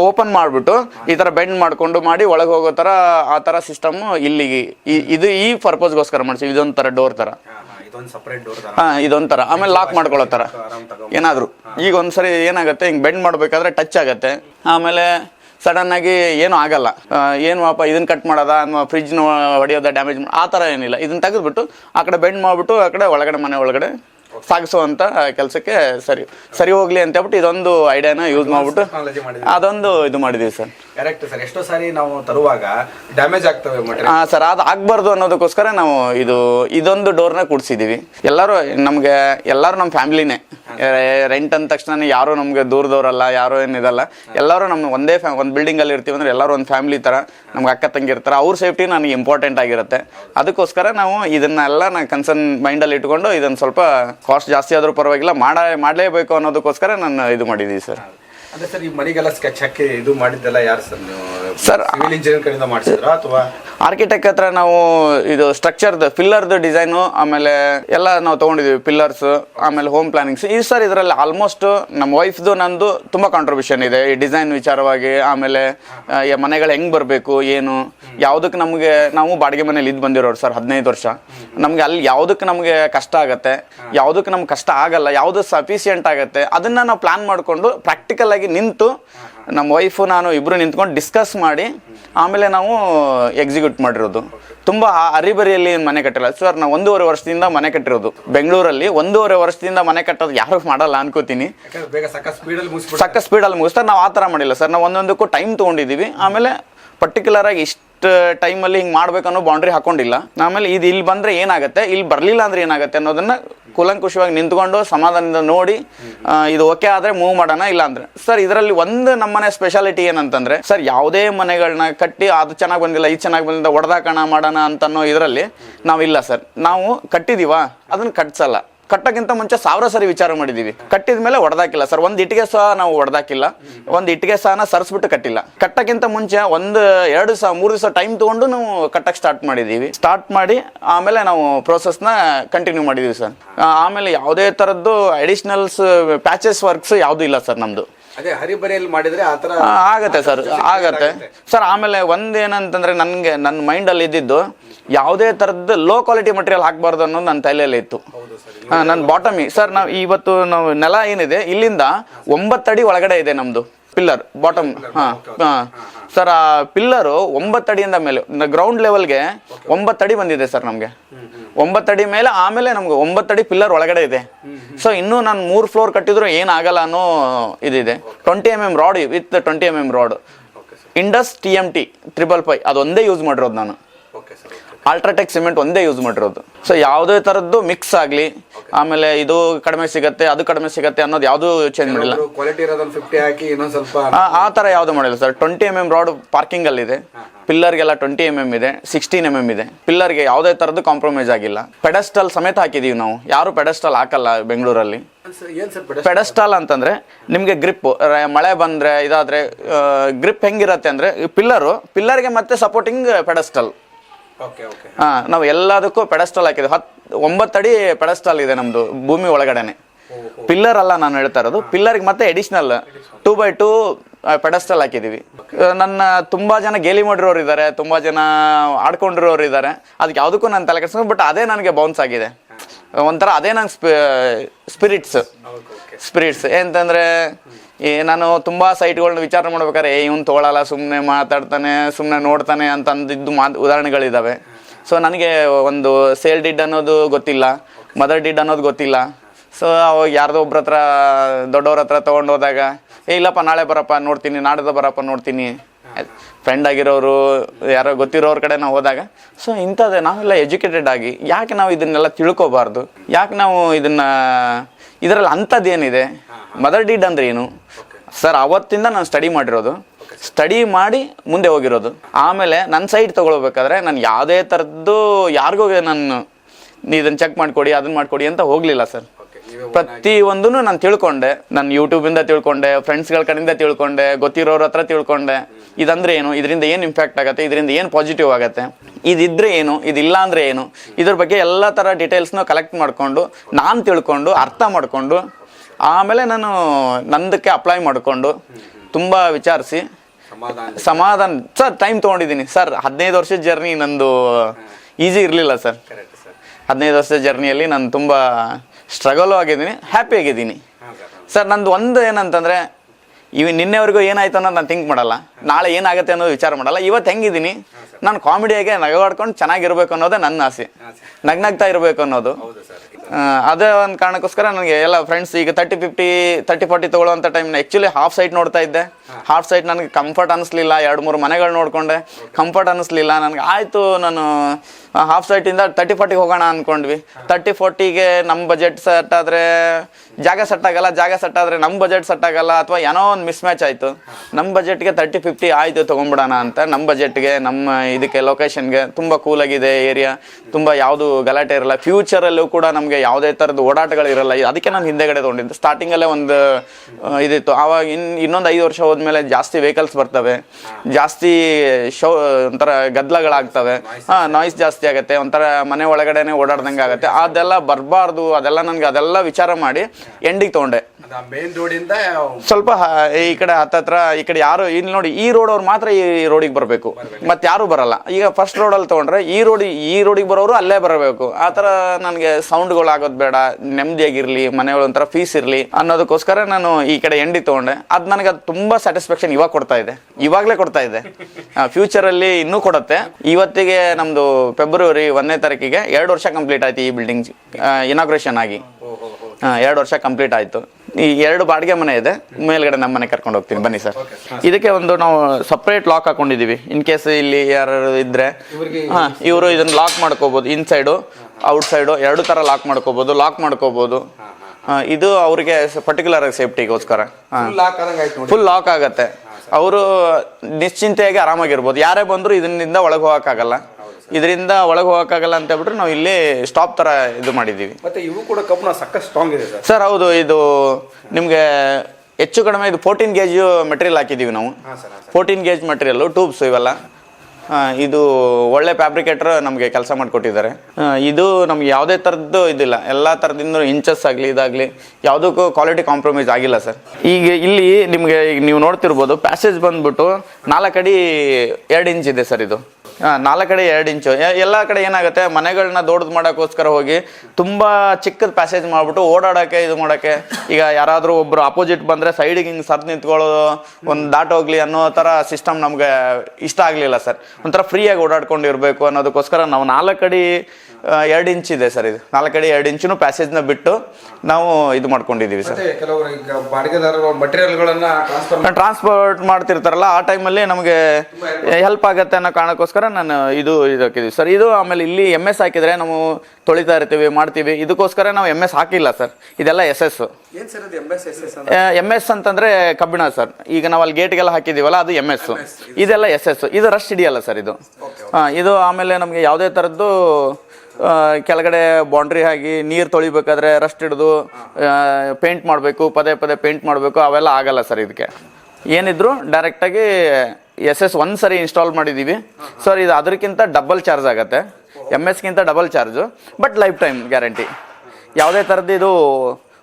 ಓಪನ್ ಮಾಡಿಬಿಟ್ಟು ಈ ಥರ ಬೆಂಡ್ ಮಾಡಿಕೊಂಡು ಮಾಡಿ ಒಳಗೆ ಹೋಗೋ ಥರ ಆ ಥರ ಸಿಸ್ಟಮ್ ಇಲ್ಲಿಗೆ ಇದು ಈ ಪರ್ಪಸ್ಗೋಸ್ಕರ ಮಾಡ್ತೀವಿ ಇದೊಂದು ಥರ ಡೋರ್ ಥರ ಹಾಂ ಇದೊಂಥರ ಆಮೇಲೆ ಲಾಕ್ ಮಾಡ್ಕೊಳ್ಳೋ ಥರ ಏನಾದರೂ. ಈಗ ಒಂದ್ಸರಿ ಏನಾಗುತ್ತೆ ಹಿಂಗೆ ಬೆಂಡ್ ಮಾಡಬೇಕಾದ್ರೆ ಟಚ್ ಆಗುತ್ತೆ. ಆಮೇಲೆ ಸಡನ್ ಆಗಿ ಏನೂ ಆಗಲ್ಲ. ಏನು ಪಾಪ ಇದನ್ನ ಕಟ್ ಮಾಡೋದ ಅಥವಾ ಫ್ರಿಜ್ನ ಹೊಡೆಯೋದ ಡ್ಯಾಮೇಜ್ ಆ ಥರ ಏನಿಲ್ಲ. ಇದನ್ನ ತೆಗೆದ್ಬಿಟ್ಟು ಆ ಕಡೆ ಬೆಂಡ್ ಮಾಡಿಬಿಟ್ಟು ಆ ಕಡೆ ಒಳಗಡೆ ಮನೆ ಒಳಗಡೆ ಸಾಗಿಸುವಂಥ ಕೆಲಸಕ್ಕೆ ಸರಿ ಸರಿ ಹೋಗ್ಲಿ ಅಂತ ಹೇಳ್ಬಿಟ್ಟು ಇದೊಂದು ಐಡಿಯಾನ ಯೂಸ್ ಮಾಡ್ಬಿಟ್ಟು ಅದೊಂದು ಇದು ಮಾಡಿದೀವಿ ಸರ್. Correct sir. ಎಷ್ಟೋ ಸಾರಿ ನಾವು ತರುವಾಗ ಡ್ಯಾಮೇಜ್ ಆಗ್ತವೆ ಹಾಂ ಸರ್ ಅದು ಆಗ್ಬಾರ್ದು ಅನ್ನೋದಕ್ಕೋಸ್ಕರ ನಾವು ಇದು ಇದೊಂದು ಡೋರ್ನ ಕೂಡಿಸಿದೀವಿ. ಎಲ್ಲರೂ ನಮಗೆ ಎಲ್ಲರೂ ನಮ್ಮ ಫ್ಯಾಮಿಲಿನೇ ರೆಂಟ್ ಅಂದ ತಕ್ಷಣ ಯಾರು ನಮಗೆ ದೂರದವ್ರಲ್ಲ ಯಾರು ಏನಿದಲ್ಲ. ಎಲ್ಲರೂ ನಮ್ಮ ಒಂದೇ ಫ್ಯಾ ಬಿಲ್ಡಿಂಗ್ ಬಿಲ್ಡಿಂಗಲ್ಲಿ ಇರ್ತೀವಿ ಅಂದ್ರೆ ಎಲ್ಲರೂ ಒಂದು ಫ್ಯಾಮಿಲಿ ತರ ನಮ್ಗೆ ಅಕ್ಕ ತಂಗಿ ಇರ್ತಾರೆ. ಅವ್ರ ಸೇಫ್ಟಿ ನನಗೆ ಇಂಪಾರ್ಟೆಂಟ್ ಆಗಿರುತ್ತೆ. ಅದಕ್ಕೋಸ್ಕರ ನಾವು ಇದನ್ನೆಲ್ಲ ನಾನು ಕನ್ಸರ್ನ್ ಮೈಂಡಲ್ಲಿ ಇಟ್ಕೊಂಡು ಇದನ್ನು ಸ್ವಲ್ಪ ಕಾಸ್ಟ್ ಜಾಸ್ತಿ ಆದರೂ ಪರವಾಗಿಲ್ಲ ಮಾಡ ಮಾಡಲೇಬೇಕು ಅನ್ನೋದಕ್ಕೋಸ್ಕರ ನಾನು ಇದು ಮಾಡಿದ್ದೀನಿ ಸರ್. ಅದೇ ಸರ್ ಈ ಮನೆಗೆಲ್ಲ ಸ್ಕೆಚ್ ಹಾಕಿ ಇದು ಮಾಡಿದ್ದೆಲ್ಲ ಯಾರು ಸರ್ ನೀವು? ಸರ್, ಸಿವಿಲ್ ಇಂಜಿನಿಯರ್ ಕಡೆಯಿಂದ ಮಾಡಿಸಿದ್ರಾ ಅಥವಾ? ಆರ್ಕಿಟೆಕ್ಟ್ ಹತ್ರ ನಾವು ಇದು ಸ್ಟ್ರಕ್ಚರ್ದು ಪಿಲ್ಲರ್ದು ಡಿಸೈನು ಆಮೇಲೆ ಎಲ್ಲ ನಾವು ತೊಗೊಂಡಿದ್ದೀವಿ ಪಿಲ್ಲರ್ಸ್ ಆಮೇಲೆ ಹೋಮ್ ಪ್ಲಾನಿಂಗ್ಸ್ ಈ ಸರ್ ಇದರಲ್ಲಿ ಆಲ್ಮೋಸ್ಟ್ ನಮ್ಮ ವೈಫ್ದು ನಂದು ತುಂಬ ಕಾಂಟ್ರಿಬ್ಯೂಷನ್ ಇದೆ. ಈ ಡಿಸೈನ್ ವಿಚಾರವಾಗಿ ಆಮೇಲೆ ಆ, ಈ ಮನೆಗಳು ಹೆಂಗೆ ಬರಬೇಕು ಏನು? ಯಾವುದಕ್ಕೆ ನಮಗೆ ನಾವು ಬಾಡಿಗೆ ಮನೇಲಿ ಇದ್ದು ಬಂದಿರೋರು ಸರ್ ಹದಿನೈದು ವರ್ಷ. ನಮಗೆ ಅಲ್ಲಿ ಯಾವುದಕ್ಕೆ ನಮಗೆ ಕಷ್ಟ ಆಗತ್ತೆ ಯಾವುದಕ್ಕೆ ನಮ್ಗೆ ಕಷ್ಟ ಆಗಲ್ಲ ಯಾವುದು ಸಫಿಷಿಯೆಂಟ್ ಆಗುತ್ತೆ ಅದನ್ನ ನಾವು ಪ್ಲಾನ್ ಮಾಡಿಕೊಂಡು ಪ್ರಾಕ್ಟಿಕಲ್ ಆಗಿ ನಿಂತು ನಮ್ಮ ವೈಫು ನಾನು ಇಬ್ರು ನಿಂತ್ಕೊಂಡು ಡಿಸ್ಕಸ್ ಮಾಡಿ ಆಮೇಲೆ ನಾವು ಎಕ್ಸಿಕ್ಯೂಟ್ ಮಾಡಿರೋದು. ತುಂಬ ಅರಿಬರಿಯಲ್ಲಿ ಮನೆ ಕಟ್ಟಿಲ್ಲ. ಸರ್ ನಾವು ಒಂದೂವರೆ ವರ್ಷದಿಂದ ಮನೆ ಕಟ್ಟಿರೋದು. ಬೆಂಗಳೂರಲ್ಲಿ ಒಂದೂವರೆ ವರ್ಷದಿಂದ ಮನೆ ಕಟ್ಟೋದು ಯಾರು ಮಾಡಲ್ಲ ಅನ್ಕೋತೀನಿ. ಸಕ್ಕ ಸ್ಪೀಡಲ್ಲಿ ಮುಗಿಸ್ತಾರೆ. ನಾವು ಆ ಥರ ಮಾಡಿಲ್ಲ. ಸರ್ ನಾವು ಒಂದೊಂದಕ್ಕೂ ಟೈಮ್ ತೊಗೊಂಡಿದ್ದೀವಿ. ಆಮೇಲೆ ಪರ್ಟಿಕ್ಯುಲರ್ ಆಗಿ ಇಷ್ಟು ಟೈಮಲ್ಲಿ ಹಿಂಗೆ ಮಾಡ್ಬೇಕನ್ನೋ ಬೌಂಡ್ರಿ ಹಾಕೊಂಡಿಲ್ಲ. ಆಮೇಲೆ ಇದು ಇಲ್ಲಿ ಬಂದರೆ ಏನಾಗುತ್ತೆ? ಇಲ್ಲಿ ಬರಲಿಲ್ಲ ಅಂದ್ರೆ ಏನಾಗುತ್ತೆ ಅನ್ನೋದನ್ನ ಕೂಲಂಕುಷವಾಗಿ ನಿಂತ್ಕೊಂಡು ಸಮಾಧಾನದಿಂದ ನೋಡಿ ಇದು ಓಕೆ ಆದರೆ ಮೂವ್ ಮಾಡೋಣ, ಇಲ್ಲ ಅಂದ್ರೆ. ಸರ್ ಇದರಲ್ಲಿ ಒಂದು ನಮ್ಮನೆ ಸ್ಪೆಷಾಲಿಟಿ ಏನಂತಂದ್ರೆ ಸರ್ ಯಾವುದೇ ಮನೆಗಳನ್ನ ಕಟ್ಟಿ ಅದು ಚೆನ್ನಾಗಿ ಬಂದಿಲ್ಲ, ಇದು ಚೆನ್ನಾಗಿ ಬಂದಿಲ್ಲ ಒಡೆದಾಕೋಣ ಮಾಡೋಣ ಅಂತನ್ನೋ ಇದರಲ್ಲಿ ನಾವಿಲ್ಲ ಸರ್ ನಾವು ಕಟ್ಟಿದೀವ? ಅದನ್ನ ಕಟ್ಸಲ್ಲ. ಕಟ್ಟಕ್ಕಿಂತ ಮುಂಚೆ ಸಾವಿರ ಸರಿ ವಿಚಾರ ಮಾಡಿದೀವಿ. ಕಟ್ಟಿದ ಮೇಲೆ ಹೊಡೆದಾಕಿಲ್ಲ ಸರ್. ಒಂದು ಇಟ್ಟಿಗೆ ಸಹ ನಾವು ಹೊಡೆದಾಕಿಲ್ಲ ಒಂದು ಇಟ್ಟಿಗೆ ಸಹನ ಸರಿಸ್ಬಿಟ್ಟು ಕಟ್ಟಿಲ್ಲ. ಕಟ್ಟಕ್ಕಿಂತ ಮುಂಚೆ ಒಂದು ಎರಡು ಸಹ ಮೂರು ದಿವಸ ಟೈಮ್ ತಗೊಂಡು ನಾವು ಕಟ್ಟಕ್ಕೆ ಸ್ಟಾರ್ಟ್ ಮಾಡಿದೀವಿ. ಸ್ಟಾರ್ಟ್ ಮಾಡಿ ಆಮೇಲೆ ನಾವು ಪ್ರೋಸೆಸ್ನ ಕಂಟಿನ್ಯೂ ಮಾಡಿದೀವಿ ಸರ್. ಆಮೇಲೆ ಯಾವುದೇ ಥರದ್ದು ಅಡಿಷ್ನಲ್ಸ್ ಪ್ಯಾಚಸ್ ವರ್ಕ್ಸ್ ಯಾವುದೂ ಇಲ್ಲ ಸರ್ ನಮ್ಮದು ಅದೇ ಹರಿಬರಿಯಲ್ಲಿ ಮಾಡಿದ್ರೆ ಆ ಥರ ಆ, ಆಗತ್ತೆ ಸರ್. ಆಗತ್ತೆ. ಸರ್ ಆಮೇಲೆ ಒಂದೇನಂತಂದ್ರೆ ನನಗೆ ನನ್ನ ಮೈಂಡಲ್ಲಿ ಇದ್ದಿದ್ದು ಯಾವುದೇ ಥರದ್ದು ಲೋ ಕ್ವಾಲಿಟಿ ಮಟೀರಿಯಲ್ ಹಾಕಬಾರ್ದು ಅನ್ನೋದು ನನ್ನ ತಲೆಯಲ್ಲಿ ಇತ್ತು. ನನ್ನ ಬಾಟಮಿ ಸರ್ ನಾವು ಇವತ್ತು ನಾವು ನೆಲ ಏನಿದೆ ಇಲ್ಲಿಂದ ಒಂಬತ್ತಡಿ ಒಳಗಡೆ ಇದೆ ನಮ್ಮದು ಪಿಲ್ಲರ್ ಬಾಟಮ್ ಹಾಂ ಹಾಂ. ಸರ್ ಆ ಪಿಲ್ಲರು ಒಂಬತ್ತಡಿಯಿಂದ ಮೇಲೆ ಗ್ರೌಂಡ್ ಲೆವೆಲ್ಗೆ ಒಂಬತ್ತಡಿ ಬಂದಿದೆ ಸರ್ ನಮಗೆ. ಒಂಬತ್ತಡಿ ಮೇಲೆ ಆಮೇಲೆ ನಮ್ಗೆ ಒಂಬತ್ತಡಿ ಪಿಲ್ಲರ್ ಒಳಗಡೆ ಇದೆ. ಸೊ ಇನ್ನೂ ನಾನು ಮೂರು ಫ್ಲೋರ್ ಕಟ್ಟಿದ್ರು ಏನಾಗಲ್ಲ ಅನ್ನೋ ಇದಿದೆ. Twenty M M rod with twenty M M rod Indus T M T triple five ಅದೊಂದೇ ಯೂಸ್ ಮಾಡಿರೋದು ನಾನು. ಅಲ್ಟ್ರಾಟೆಕ್ ಸಿಮೆಂಟ್ ಒಂದೇ ಯೂಸ್ ಮಾಡಿರೋದು. ಸೊ ಯಾವುದೇ ತರದ್ದು ಮಿಕ್ಸ್ ಆಗಲಿ ಆಮೇಲೆ ಇದು ಕಡಿಮೆ ಸಿಗತ್ತೆ ಅದು ಕಡಿಮೆ ಸಿಗತ್ತೆ ಅನ್ನೋದು ಯಾವುದೂ ಚೇಂಜ್ ಮಾಡಿಲ್ಲ. ಕ್ವಾಲಿಟಿ ಇರೋದನ್ನ ಫಿಫ್ಟಿ ಹಾಕಿ ಇನ್ನೊಂದ್ ಸ್ವಲ್ಪ ಆ- ತರ ಯಾವ್ದು ಯಾವುದು ಮಾಡಿಲ್ಲ sir twenty M M rod ಪಾರ್ಕಿಂಗಲ್ಲಿದೆ ಪಿಲ್ಲರ್ಗೆಲ್ಲ ಟ್ವೆಂಟಿ ಎಂ ಎಂ ಇದೆ ಸಿಕ್ಸ್ಟೀನ್ ಎಂ ಎಂ ಇದೆ. ಪಿಲ್ಲರ್ಗೆ ಯಾವುದೇ ತರದ್ದು ಕಾಂಪ್ರಮೈಸ್ ಆಗಿಲ್ಲ. ಪೆಡಸ್ಟಲ್ ಸಮೇತ ಹಾಕಿದೀವಿ ನಾವು. ಯಾರು ಪೆಡಸ್ಟಲ್ ಹಾಕಲ್ಲ ಬೆಂಗಳೂರಲ್ಲಿ. ಏನ್ ಸರ್ ಪೆಡಸ್ಟಾಲ್ ಅಂತಂದ್ರೆ ನಿಮಗೆ ಗ್ರಿಪ್ ಮಳೆ ಬಂದ್ರೆ ಇದಾದ್ರೆ ಗ್ರಿಪ್ ಹೆಂಗಿರತ್ತೆ ಅಂದ್ರೆ ಪಿಲ್ಲರು ಪಿಲ್ಲರ್ಗೆ ಮತ್ತೆ ಸಪೋರ್ಟಿಂಗ್ ಪೆಡಸ್ಟಲ್ ಹಾ ನಾವು ಎಲ್ಲದಕ್ಕೂ ಪೆಡಸ್ಟಾಲ್ ಹಾಕಿದ್ವಿ. ಹತ್ ಒಂಬತ್ತಡಿ ಪೆಡಸ್ಟಾಲ್ ಇದೆ ನಮ್ದು ಭೂಮಿ ಒಳಗಡೆನೆ. ಪಿಲ್ಲರ್ ಅಲ್ಲ ನಾನು ಹೇಳ್ತಾ ಇರೋದು. ಪಿಲ್ಲರ್ಗೆ ಮತ್ತೆ additional two by two pedestal ಹಾಕಿದೀವಿ. ನನ್ನ ತುಂಬಾ ಜನ ಗೇಲಿ ಮಾಡಿರೋರು ಇದ್ದಾರೆ ತುಂಬಾ ಜನ ಆಡ್ಕೊಂಡಿರೋರು ಇದ್ದಾರೆ ಅದಕ್ಕೆ ಯಾವುದಕ್ಕೂ ನಾನು ತಲೆ ಕೆಡಿಸ್ಕೊಂಡು ಬಟ್ ಅದೇ ನನಗೆ ಬೌನ್ಸ್ ಆಗಿದೆ. ಒಂಥರ ಅದೇ ನಂಗೆ ಸ್ಪಿರಿಟ್ಸ್ ಸ್ಪಿರಿಟ್ಸ್ ಏನಂತಂದರೆ ನಾನು ತುಂಬ ಸೈಟ್ಗಳನ್ನ ವಿಚಾರ ಮಾಡ್ಬೇಕಾದ್ರೆ ಇವ್ನು ತೊಗೊಳಲ್ಲ ಸುಮ್ಮನೆ ಮಾತಾಡ್ತಾನೆ ಸುಮ್ಮನೆ ನೋಡ್ತಾನೆ ಅಂತ ಅಂದಿದ್ದು ಮಾತು ಉದಾಹರಣೆಗಳಿದ್ದಾವೆ ಸೊ ನನಗೆ ಒಂದು ಸೇಲ್ ಡಿಡ್ ಅನ್ನೋದು ಗೊತ್ತಿಲ್ಲ, ಮದರ್ ಡಿಡ್ ಅನ್ನೋದು ಗೊತ್ತಿಲ್ಲ. ಸೊ ಅವಾಗ ಯಾರ್ದೋ ಒಬ್ರ ಹತ್ರ, ದೊಡ್ಡವ್ರ ಹತ್ರ ತೊಗೊಂಡು ಹೋದಾಗ ಏ, ಇಲ್ಲಪ್ಪ, ನಾಳೆ ಬರಪ್ಪ, ನೋಡ್ತೀನಿ, ನಾಡ್ದು ಬರಪ್ಪ, ನೋಡ್ತೀನಿ. ಫ್ರೆಂಡ್ ಆಗಿರೋರು, ಯಾರೋ ಗೊತ್ತಿರೋರ ಕಡೆ ನಾವು ಹೋದಾಗ ಸೊ ಇಂಥದ್ದೇ, ನಾವೆಲ್ಲ ಎಜುಕೇಟೆಡ್ ಆಗಿ, ಯಾಕೆ ನಾವು ಇದನ್ನೆಲ್ಲ ತಿಳ್ಕೊಬಾರ್ದು? ಯಾಕೆ ನಾವು ಇದನ್ನ, ಇದರಲ್ಲಿ ಅಂಥದ್ದೇನಿದೆ? ಮದರ್ ಡೀಡ್ ಅಂದ್ರೆ ಏನು? ಸರ್ ಅವತ್ತಿಂದ ನಾನು ಸ್ಟಡಿ ಮಾಡಿರೋದು. ಸ್ಟಡಿ ಮಾಡಿ ಮುಂದೆ ಹೋಗಿರೋದು. ಆಮೇಲೆ ನನ್ನ ಸೈಡ್ ತಗೊಳ್ಬೇಕಾದ್ರೆ ನಾನು ಯಾವುದೇ ಥರದ್ದು ಯಾರಿಗೂ ನಾನು ಇದನ್ನ ಚೆಕ್ ಮಾಡಿಕೊಡಿ ಅದನ್ನ ಮಾಡಿಕೊಡಿ ಅಂತ ಹೋಗಲಿಲ್ಲ ಸರ್ ಪ್ರತಿ ಒಂದೂ ನಾನು ತಿಳ್ಕೊಂಡೆ. ನಾನು ಯೂಟ್ಯೂಬಿಂದ ತಿಳ್ಕೊಂಡೆ ಫ್ರೆಂಡ್ಸ್ಗಳ ಕಡೆಯಿಂದ ತಿಳ್ಕೊಂಡೆ, ಗೊತ್ತಿರೋರ ಹತ್ರ ತಿಳ್ಕೊಂಡೆ. ಇದಂದ್ರೆ ಏನು? ಇದರಿಂದ ಏನು ಇಂಪ್ಯಾಕ್ಟ್ ಆಗುತ್ತೆ? ಇದರಿಂದ ಏನು ಪಾಸಿಟಿವ್ ಆಗುತ್ತೆ? ಇದಿದ್ರೆ ಏನು? ಇದಿಲ್ಲ ಅಂದ್ರೆ ಏನು? ಇದ್ರ ಬಗ್ಗೆ ಎಲ್ಲ ಥರ ಡೀಟೇಲ್ಸ್ನ ಕಲೆಕ್ಟ್ ಮಾಡಿಕೊಂಡು ನಾನು ತಿಳ್ಕೊಂಡು ಅರ್ಥ ಮಾಡಿಕೊಂಡು ಆಮೇಲೆ ನಾನು ನಂದಕ್ಕೆ ಅಪ್ಲೈ ಮಾಡಿಕೊಂಡು ತುಂಬ ವಿಚಾರಿಸಿ ಸಮಾಧಾನ. ಸರ್ ಟೈಮ್ ತೊಗೊಂಡಿದ್ದೀನಿ. ಸರ್ ಹದಿನೈದು ವರ್ಷದ ಜರ್ನಿ ನಂದು ಈಸಿ ಇರಲಿಲ್ಲ ಸರ್. ಹದಿನೈದು ವರ್ಷದ ಜರ್ನಿಯಲ್ಲಿ ನಾನು ತುಂಬ ಸ್ಟ್ರಗಲು ಆಗಿದ್ದೀನಿ ಹ್ಯಾಪಿ ಆಗಿದ್ದೀನಿ. ಸರ್ ನಂದು ಒಂದು ಏನಂತಂದರೆ ಇವ್ ನಿನ್ನೆವರೆಗೂ ಏನಾಯ್ತು ಅನ್ನೋದು ನಾನು ಥಿಂಕ್ ಮಾಡಲ್ಲ. ನಾಳೆ ಏನಾಗುತ್ತೆ ಅನ್ನೋದು ವಿಚಾರ ಮಾಡಲ್ಲ. ಇವತ್ತು ಹೆಂಗಿದ್ದೀನಿ? ನಾನು ಕಾಮಿಡಿಯಾಗೆ ನಗವಾಡ್ಕೊಂಡು ಚೆನ್ನಾಗಿರ್ಬೇಕು ಅನ್ನೋದೇ ನನ್ನ ಆಸೆ. ನಗ್ನಗ್ತಾ ಇರಬೇಕು ಅನ್ನೋದು. ಅದೇ ಒಂದು ಕಾರಣಕ್ಕೋಸ್ಕರ ನನಗೆ ಎಲ್ಲ ಫ್ರೆಂಡ್ಸ್ ಈಗ ತರ್ಟಿ ಫಿಫ್ಟಿ ತರ್ಟಿ ಫಾರ್ಟಿ ತೊಗೊಳ್ಳೋಂಥ ಟೈಮ್ನ ಆ್ಯಕ್ಚುಲಿ ಹಾಫ್ ಸೈಟ್ ನೋಡ್ತಾ ಇದ್ದೆ. ಹಾಫ್ ಸೈಟ್ ನನಗೆ ಕಂಫರ್ಟ್ ಅನಿಸ್ಲಿಲ್ಲ. ಎರಡು ಮೂರು ಮನೆಗಳು ನೋಡಿಕೊಂಡೆ. ಕಂಫರ್ಟ್ ಅನಿಸ್ಲಿಲ್ಲ. ನನಗೆ ಆಯಿತು ನಾನು ಹಾಫ್ ಸೈಟಿಂದ ತರ್ಟಿ ಫೋರ್ಟಿಗೆ ಹೋಗೋಣ ಅಂದ್ಕೊಂಡ್ವಿ ತರ್ಟಿ ಫೋರ್ಟಿಗೆ ನಮ್ಮ ಬಜೆಟ್ ಸೆಟ್ ಆದರೆ ಜಾಗ ಸೆಟ್ ಆಗಲ್ಲ ಜಾಗ ಸೆಟ್ ಆದರೆ ನಮ್ಮ ಬಜೆಟ್ ಸೆಟ್ ಆಗಲ್ಲ ಅಥವಾ ಏನೋ ಒಂದು ಮಿಸ್ ಮ್ಯಾಚ್ ಆಯಿತು ನಮ್ಮ ಬಜೆಟ್ಗೆ ತರ್ಟಿ ಫಿಫ್ಟಿ ಆಯಿತು ತೊಗೊಂಬಿಡೋಣ ಅಂತ. ನಮ್ಮ ಬಜೆಟ್ಗೆ ನಮ್ಮ ಇದಕ್ಕೆ ಲೊಕೇಶನ್ಗೆ ತುಂಬ ಕೂಲಾಗಿದೆ ಏರಿಯಾ ತುಂಬ ಯಾವುದು ಗಲಾಟೆ ಇರಲ್ಲ. ಫ್ಯೂಚರಲ್ಲೂ ಕೂಡ ನಮಗೆ ಯಾವುದೇ ಥರದ ಓಡಾಟಗಳಿರಲ್ಲ ಅದಕ್ಕೆ ನಾನು ಹಿಂದೆಗಡೆ ತೊಗೊಂಡಿದ್ದೆ. ಸ್ಟಾರ್ಟಿಂಗಲ್ಲೇ ಒಂದು ಇದಿತ್ತು. ಆವಾಗ ಇನ್ ಇನ್ನೊಂದು ಐದು ವರ್ಷ ಹೋದ್ಮೇಲೆ ಜಾಸ್ತಿ ವೆಹಿಕಲ್ಸ್ ಬರ್ತವೆ. ಜಾಸ್ತಿ ಶೋ ಒಂಥರ ಗದ್ದಲಗಳಾಗ್ತವೆ. ಹಾಂ ನಾಯ್ಸ್ ಜಾಸ್ತಿ ಆಗುತ್ತೆ, ಒಂಥರ ಮನೆ ಒಳಗಡೆನೆ ಓಡಾಡ್ದಂಗೆ ಆಗುತ್ತೆ ಅದೆಲ್ಲ ಬರಬಾರ್ದು, ಅದೆಲ್ಲ ನನಗೆ ಅದೆಲ್ಲ ವಿಚಾರ ಮಾಡಿ ಎಂಡಿಗೆ ತೊಗೊಂಡೆ. ಮೇನ್ ರೋಡಿಂದ ಸ್ವಲ್ಪ ಈ ಕಡೆ ಹತ್ತತ್ರ ಈ ಕಡೆ ಯಾರು ಇಲ್ಲಿ ನೋಡಿ ಈ ರೋಡ್ ಅವ್ರು ಮಾತ್ರ ಈ ರೋಡಿಗೆ ಬರಬೇಕು. ಮತ್ತೆ ಯಾರು ಬರಲ್ಲ. ಈಗ ಫಸ್ಟ್ ರೋಡಲ್ಲಿ ತಗೊಂಡ್ರೆ ಈ ರೋಡಿ ಈ ರೋಡಿಗೆ ಬರೋರು ಅಲ್ಲೇ ಬರಬೇಕು. ಆ ಥರ ನನಗೆ ಸೌಂಡ್ಗಳು ಆಗೋದು ಬೇಡ. ನೆಮ್ಮದಿಯಾಗಿರ್ಲಿ ಮನೆಯೊಳಗೆ ಒಂಥರ ಫೀಸ್ ಇರಲಿ ಅನ್ನೋದಕ್ಕೋಸ್ಕರ ನಾನು ಈ ಕಡೆ ಎಂಡಿ ತೊಗೊಂಡೆ. ಅದು ನನಗೆ ಅದು ತುಂಬ ಸ್ಯಾಟಿಸ್ಫ್ಯಾಕ್ಷನ್ ಇವಾಗ ಕೊಡ್ತಾ ಇದೆ. ಇವಾಗಲೇ ಕೊಡ್ತಾ ಇದೆ. ಫ್ಯೂಚರಲ್ಲಿ ಇನ್ನೂ ಕೊಡುತ್ತೆ. ಇವತ್ತಿಗೆ ನಮ್ಮದು ಫೆಬ್ರವರಿ ಒಂದನೇ ತಾರೀಕಿಗೆ ಎರಡು ವರ್ಷ ಕಂಪ್ಲೀಟ್ ಆಯ್ತು ಈ ಬಿಲ್ಡಿಂಗ್ ಇನಾಗ್ರೇಷನ್ ಆಗಿ. ಎರಡು ವರ್ಷ ಕಂಪ್ಲೀಟ್ ಆಯಿತು. ಈ ಎರಡು ಬಾಡಿಗೆ ಮನೆ ಇದೆ. ಮೇಲ್ಗಡೆ ನಮ್ಮ ಮನೆ ಕರ್ಕೊಂಡು ಹೋಗ್ತೀನಿ. ಬನ್ನಿ ಸರ್. ಇದಕ್ಕೆ ಒಂದು ನಾವು ಸಪ್ರೇಟ್ ಲಾಕ್ ಹಾಕೊಂಡಿದ್ದೀವಿ. ಇನ್ ಕೇಸ್ ಇಲ್ಲಿ ಯಾರು ಇದ್ರೆ. ಹಾ ಇವರು ಇದನ್ನ ಲಾಕ್ ಮಾಡ್ಕೋಬಹುದು ಇನ್ ಸೈಡು ಔಟ್ ಸೈಡು ಎರಡು ತರ ಲಾಕ್ ಮಾಡ್ಕೋಬಹುದು ಲಾಕ್ ಮಾಡ್ಕೋಬಹುದು ಇದು ಅವ್ರಿಗೆ ಪರ್ಟಿಕ್ಯುಲರ್ ಸೇಫ್ಟಿಗೋಸ್ಕರ ಆಯ್ತು ನೋಡಿ. ಫುಲ್ ಲಾಕ್ ಆಗತ್ತೆ. ಅವರು ನಿಶ್ಚಿಂತೆಯಾಗಿ ಆರಾಮಾಗಿರ್ಬೋದು. ಯಾರೇ ಬಂದ್ರು ಇದನ್ನಿಂದ ಒಳಗೆ ಹೋಗೋಕ್ಕಾಗಲ್ಲ. ಇದರಿಂದ ಒಳಗೆ ಹೋಗೋಕ್ಕಾಗಲ್ಲ ಅಂತ ಹೇಳ್ಬಿಟ್ರೆ ನಾವು ಇಲ್ಲಿ ಸ್ಟಾಪ್ ಥರ ಇದು ಮಾಡಿದ್ದೀವಿ. ಮತ್ತೆ ಇವು ಕೂಡ ಕಬ್ಬಣ ಸಕ್ಕ ಸ್ಟ್ರಾಂಗ್ ಇದೆ ಸರ್. ಸರ್ ಹೌದು ಇದು ನಿಮಗೆ ಹೆಚ್ಚು ಕಡಿಮೆ ಇದು ಫೋರ್ಟೀನ್ ಗೇಜ್ ಮೆಟೀರಿಯಲ್ ಹಾಕಿದ್ದೀವಿ ನಾವು. Fourteen K G material tubes ಇವೆಲ್ಲ. ಇದು ಒಳ್ಳೆ ಫ್ಯಾಬ್ರಿಕೇಟರ್ ನಮಗೆ ಕೆಲಸ ಮಾಡಿಕೊಟ್ಟಿದ್ದಾರೆ. ಇದು ನಮ್ಗೆ ಯಾವುದೇ ಥರದ್ದು ಇದಿಲ್ಲ. ಎಲ್ಲ ಥರದಿಂದ ಇಂಚಸ್ ಆಗಲಿ ಇದಾಗಲಿ ಯಾವುದಕ್ಕೂ ಕ್ವಾಲಿಟಿ ಕಾಂಪ್ರಮೈಸ್ ಆಗಿಲ್ಲ ಸರ್. ಈಗ ಇಲ್ಲಿ ನಿಮಗೆ ಈಗ ನೀವು ನೋಡ್ತಿರ್ಬೋದು ಪ್ಯಾಸೇಜ್ ಬಂದ್ಬಿಟ್ಟು ನಾಲ್ಕು ಅಡಿ ಎರಡು ಇಂಚ್ ಇದೆ ಸರ್ ಇದು. ನಾಲ್ಕು ಕಡೆ ಎರಡು ಇಂಚು. ಎಲ್ಲ ಕಡೆ ಏನಾಗುತ್ತೆ ಮನೆಗಳನ್ನ ದೊಡ್ಡದು ಮಾಡೋಕ್ಕೋಸ್ಕರ ಹೋಗಿ ತುಂಬ ಚಿಕ್ಕದ ಪ್ಯಾಸೇಜ್ ಮಾಡಿಬಿಟ್ಟು ಓಡಾಡೋಕ್ಕೆ, ಇದು ಮಾಡೋಕ್ಕೆ, ಈಗ ಯಾರಾದರೂ ಒಬ್ಬರು ಅಪೋಸಿಟ್ ಬಂದರೆ ಸೈಡಿಗೆ ಹಿಂಗೆ ಸರ್ದು ನಿಂತ್ಕೊಳ್ಳೋದು ಒಂದು ದಾಟೋಗ್ಲಿ ಅನ್ನೋ ಥರ ಸಿಸ್ಟಮ್ ನಮಗೆ ಇಷ್ಟ ಆಗಲಿಲ್ಲ ಸರ್. ಒಂಥರ ಫ್ರೀಯಾಗಿ ಓಡಾಡ್ಕೊಂಡಿರಬೇಕು ಅನ್ನೋದಕ್ಕೋಸ್ಕರ ನಾವು ನಾಲ್ಕು ಅಡಿ ಎರಡು ಇಂಚ್ ಇದೆ ಸರ್ ಇದು. ನಾಲ್ಕು ಅಡಿ ಎರಡು ಇಂಚು ಪ್ಯಾಸೇಜ್ನ ಬಿಟ್ಟು ನಾವು ಇದು ಮಾಡ್ಕೊಂಡಿದ್ದೀವಿ ಸರ್. ಕೆಲವರು ಈಗ ಬಾಡಿಗೆದಾರರು ಮಟೀರಿಯಲ್ಗಳನ್ನ ಟ್ರಾನ್ಸ್ಪೋರ್ಟ್ ಮಾಡ್ತಿರ್ತಾರಲ್ಲ ಆ ಟೈಮಲ್ಲಿ ನಮಗೆ ಹೆಲ್ಪ್ ಆಗುತ್ತೆ. ಅನ್ನೋ ಕಾರಣಕ್ಕೋಸ್ಕರ ನಾನು ಇದು ಇದು ಸರ್. ಇದು ಆಮೇಲೆ ಇಲ್ಲಿ ಎಂ ಎಸ್ ಹಾಕಿದ್ರೆ ನಾವು ತೊಳಿತಾ ಇರ್ತೀವಿ ಮಾಡ್ತೀವಿ. ಇದಕ್ಕೋಸ್ಕರ ನಾವು ಎಂ ಎಸ್ ಹಾಕಿಲ್ಲ ಸರ್. ಇದೆಲ್ಲ ಎಸ್ ಎಸ್ ಎಂ ಎಸ್ ಅಂತಂದ್ರೆ ಕಬ್ಬಿಣ ಸರ್. ಈಗ ನಾವು ಅಲ್ಲಿ ಗೇಟ್ಗೆಲ್ಲ ಹಾಕಿದ್ದೀವಲ್ಲ ಅದು ಎಂ ಎಸ್ ಇದೆಲ್ಲ ಎಸ್ ಎಸ್ ಇದು ರಶ್ ಹಿಡಿಯಲ್ಲ ಸರ್ ಇದು. ಹಾಂ ಇದು ಆಮೇಲೆ ನಮಗೆ ಯಾವುದೇ ಥರದ್ದು ಕೆಳಗಡೆ ಬೌಂಡ್ರಿ ಆಗಿ ನೀರು ತೊಳಿಬೇಕಾದ್ರೆ ರಸ್ಟ್ ಹಿಡಿದು ಪೇಂಟ್ ಮಾಡಬೇಕು ಪದೇ ಪದೇ ಪೇಂಟ್ ಮಾಡಬೇಕು ಅವೆಲ್ಲ ಆಗಲ್ಲ ಸರ್ ಇದಕ್ಕೆ ಏನಿದ್ರು ಡೈರೆಕ್ಟಾಗಿ ಎಸ್ ಎಸ್ ಒಂದು ಸರಿ ಇನ್ಸ್ಟಾಲ್ ಮಾಡಿದ್ದೀವಿ ಸರ್ ಇದು ಅದಕ್ಕಿಂತ ಡಬಲ್ ಚಾರ್ಜ್ ಆಗುತ್ತೆ. M ಎಸ್ಗಿಂತ double charge but life time guarantee ಯಾವುದೇ ಥರದ್ದು ಇದು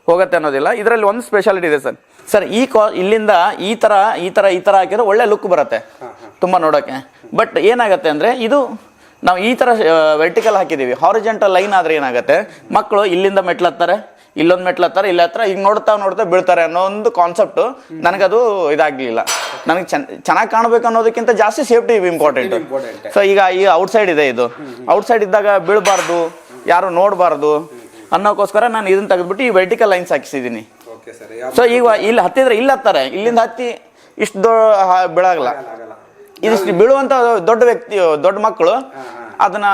ಹೋಗುತ್ತೆ ಅನ್ನೋದಿಲ್ಲ. ಇದರಲ್ಲಿ ಒಂದು ಸ್ಪೆಷಾಲಿಟಿ ಇದೆ ಸರ್ ಸರ್ ಈ ಕಾ ಇಲ್ಲಿಂದ ಈ ಥರ ಈ ಥರ ಈ ಥರ ಹಾಕಿದ್ರೆ ಒಳ್ಳೆ ಲುಕ್ ಬರುತ್ತೆ. ತುಂಬ ನೋಡೋಕ್ಕೆ ಬಟ್ ಏನಾಗುತ್ತೆ ಅಂದರೆ ಇದು ನಾವು ಈ ಥರ ವೆರ್ಟಿಕಲ್ ಹಾಕಿದ್ದೀವಿ. ಹಾರಿಜೆಂಟಲ್ ಲೈನ್ ಆದರೆ ಏನಾಗುತ್ತೆ? ಮಕ್ಕಳು ಇಲ್ಲಿಂದ ಮೆಟ್ಲತ್ತಾರೆ ಇಲ್ಲೊಂದು ಮೆಟ್ಲತ್ತಾರೆ ಇಲ್ಲ ಹತ್ರ ಈಗ ನೋಡ್ತಾ ನೋಡ್ತಾ ಬೀಳ್ತಾರೆ ಅನ್ನೋ ಒಂದು ಕಾನ್ಸೆಪ್ಟು ನನಗದು ಇದಾಗಲಿಲ್ಲ. ನನಗೆ ಚೆನ್ನ ಚೆನ್ನಾಗಿ ಕಾಣಬೇಕು ಅನ್ನೋದಕ್ಕಿಂತ ಜಾಸ್ತಿ ಸೇಫ್ಟಿ ಇಂಪಾರ್ಟೆಂಟ್. ಸೊ ಈಗ ಈ ಔಟ್ಸೈಡ್ ಇದೆ ಇದು. ಔಟ್ಸೈಡ್ ಇದ್ದಾಗ ಬೀಳಬಾರ್ದು ಯಾರು ನೋಡಬಾರ್ದು ಅನ್ನೋಕ್ಕೋಸ್ಕರ ನಾನು ಇದನ್ನ ತೆಗೆದ್ಬಿಟ್ಟು ಈ ವೆರ್ಟಿಕಲ್ ಲೈನ್ಸ್ ಹಾಕಿಸಿದ್ದೀನಿ ಸೊ ಈಗ ಇಲ್ಲಿ ಹತ್ತಿದ್ರೆ ಇಲ್ಲಿ ಹತ್ತಾರೆ ಇಲ್ಲಿಂದ ಹತ್ತಿ ಇಷ್ಟು ಬೀಳಾಗಲ್ಲ ಇದಿಷ್ಟು ಬೀಳುವಂತ ದೊಡ್ಡ ವ್ಯಕ್ತಿ ದೊಡ್ಡ ಮಕ್ಕಳು ಅದನ್ನ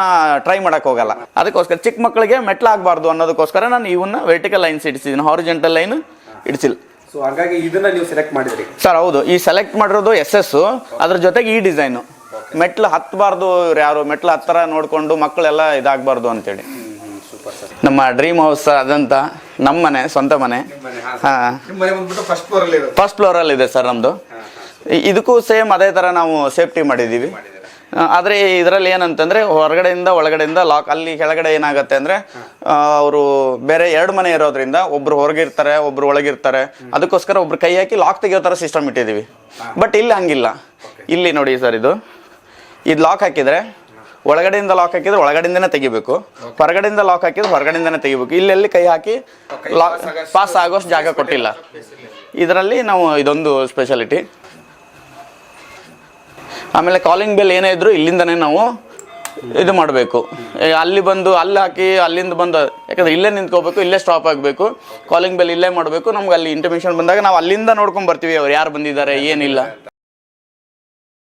ಟ್ರೈ ಮಾಡಕ್ ಹೋಗಲ್ಲ. ಅದಕ್ಕೋಸ್ಕರ ಚಿಕ್ಕ ಮಕ್ಕಳಿಗೆ ಮೆಟ್ಲಾಗಬಾರ್ದು ಅನ್ನೋದಕ್ಕೋಸ್ಕರ ನಾನು ಇವನ್ನ ವರ್ಟಿಕಲ್ ಲೈನ್ಸ್ ಇಡಿಸಿದ್ದೀನಿ. ಹಾರಿಜೆಂಟಲ್ ಲೈನ್ ಇಡಿಸಿಲ್ಲ. ಸೊ ಹಾಗಾಗಿ ಇದನ್ನ ನೀವು ಸೆಲೆಕ್ಟ್ ಮಾಡಿದ್ರಿ. ಸರ್ ಹೌದು. ಈ ಸೆಲೆಕ್ಟ್ ಮಾಡಿರೋದು ಎಸ್ ಎಸ್ ಅದ್ರ ಜೊತೆಗೆ ಈ ಡಿಸೈನು ಮೆಟ್ಲು ಹತ್ತಬಾರ್ದು ಇವ್ರು ಯಾರು? ಮೆಟ್ಲು ಹತ್ತರ ನೋಡಿಕೊಂಡು ಮಕ್ಕಳೆಲ್ಲ ಇದಾಗಬಾರ್ದು ಅಂತೇಳಿ. ನಮ್ಮ ಡ್ರೀಮ್ ಹೌಸ್ ಅದಂತ ನಮ್ಮ ಮನೆ ಸ್ವಂತ ಮನೆ ಹಾ, ಫಸ್ಟ್ ಫ್ಲೋರಲ್ಲಿ ಇದೆ ಸರ್ ನಮ್ಮದು ಇದಕ್ಕೂ ಸೇಮ್ ಅದೇ ಥರ ನಾವು ಸೇಫ್ಟಿ ಮಾಡಿದ್ದೀವಿ. ಆದರೆ ಇದರಲ್ಲಿ ಏನಂತಂದರೆ ಹೊರಗಡೆಯಿಂದ ಒಳಗಡೆಯಿಂದ ಲಾಕ್ ಅಲ್ಲಿ ಕೆಳಗಡೆ ಏನಾಗುತ್ತೆ ಅಂದರೆ ಅವರು ಬೇರೆ ಎರಡು ಮನೆ ಇರೋದ್ರಿಂದ ಒಬ್ರು ಹೊರಗಿರ್ತಾರೆ ಒಬ್ರು ಒಳಗಿರ್ತಾರೆ. ಅದಕ್ಕೋಸ್ಕರ ಒಬ್ರು ಕೈ ಹಾಕಿ ಲಾಕ್ ತೆಗಿಯೋ ಥರ ಸಿಸ್ಟಮ್ ಇಟ್ಟಿದ್ದೀವಿ. ಬಟ್ ಇಲ್ಲಿ ಹಂಗಿಲ್ಲ. ಇಲ್ಲಿ ನೋಡಿ ಸರ್ ಇದು. ಇದು ಲಾಕ್ ಹಾಕಿದರೆ ಒಳಗಡೆಯಿಂದ ಲಾಕ್ ಹಾಕಿದ್ರೆ ಒಳಗಡೆಯಿಂದನೇ ತೆಗಿಬೇಕು. ಹೊರಗಡೆಯಿಂದ ಲಾಕ್ ಹಾಕಿದ್ರೆ ಹೊರಗಡೆಯಿಂದನೇ ತೆಗಿಬೇಕು. ಇಲ್ಲೆಲ್ಲಿ ಕೈ ಹಾಕಿ ಲಾಕ್ ಪಾಸ್ ಆಗೋಷ್ಟು ಜಾಗ ಕೊಟ್ಟಿಲ್ಲ. ಇದರಲ್ಲಿ ನಾವು ಇದೊಂದು ಸ್ಪೆಷಾಲಿಟಿ ಆಮೇಲೆ ಕಾಲಿಂಗ್ ಬೆಲ್ ಏನೇ ಇದ್ರೂ ಇಲ್ಲಿಂದನೇ ನಾವು ಇದು ಮಾಡಬೇಕು. ಅಲ್ಲಿ ಬಂದು ಅಲ್ಲಿ ಹಾಕಿ ಅಲ್ಲಿಂದ ಬಂದು, ಯಾಕಂದ್ರೆ ಇಲ್ಲೇ ನಿಂತ್ಕೋಬೇಕು, ಇಲ್ಲೇ ಸ್ಟಾಪ್ ಆಗಬೇಕು. ಕಾಲಿಂಗ್ ಬೆಲ್ ಇಲ್ಲೇ ಮಾಡಬೇಕು, ನಮ್ಗೆ ಅಲ್ಲಿ ಇಂಟಿಮೇಷನ್ ಬಂದಾಗ ನಾವು ಅಲ್ಲಿಂದ ನೋಡ್ಕೊಂಡು ಬರ್ತೀವಿ ಅವ್ರು ಯಾರು ಬಂದಿದ್ದಾರೆ, ಏನಿಲ್ಲ.